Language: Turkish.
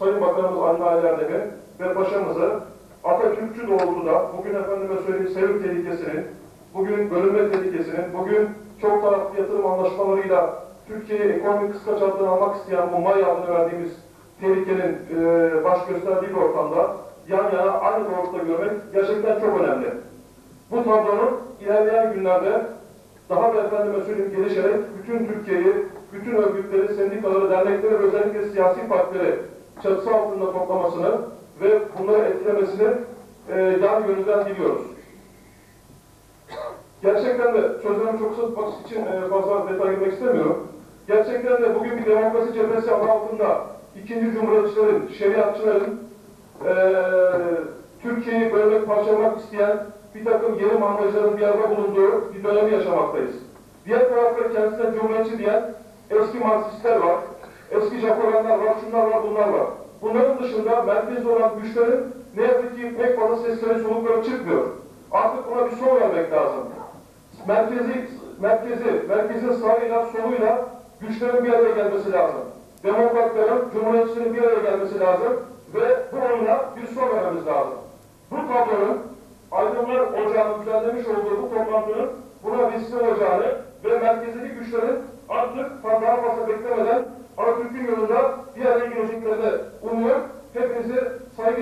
Sayın Bakanımız Anne Ayler'de ve paşamızı Atatürkçü doğrultuda bugün efendime söyleyeyim sevim tehlikesinin, bugün bölünme tehlikesinin, bugün çok taraflı yatırım anlaşmalarıyla Türkiye'yi ekonomik kıskaç altına almak isteyen bu MAY adını verdiğimiz tehlikenin e, baş gösterdiği bir ortamda yan yana aynı doğrultuda görmek gerçekten çok önemli. Bu tablonun ilerleyen günlerde daha da efendime söyleyeyim gelişerek bütün Türkiye'yi, bütün örgütleri, sendikaları, dernekleri özellikle siyasi partileri çatısı altında toplamasını ve bunları etkilemesini e, yan gönülden diliyoruz. Gerçekten de sözlerimi çok kısa tutmak için e, fazla detay girmek istemiyorum. Gerçekten de bugün bir demokrasi cephesi altında ikinci cumhuriyetçilerin, şeriatçıların e, Türkiye'yi bölmek, parçalamak isteyen bir takım yeni mamlacıların bir arada bulunduğu bir dönemi yaşamaktayız. Diğer tarafta kendisine cumhuriyetçi diyen eski Marksistler var, eski Japoneller var, şunlar var, bunlar var. Bunların dışında merkezde olan güçlerin ne yazık ki pek fazla sesleri solukları çıkmıyor. Artık buna bir son vermek lazım. Merkezi, merkezi, merkezin sağıyla soluyla güçlerin bir araya gelmesi lazım. Demokratların, cumhuriyetçilerin bir araya gelmesi lazım ve bu oyuna bir son vermemiz lazım. Bu tablonun Aydınlar Ocağı'nın düzenlemiş olduğu bu toplantının buna vesile olacağını ve merkezdeki güçlerin artık daha fazla beklemeden Atatürk'ün yolunda bir araya geleceklerini umuyor. Hepinizi saygı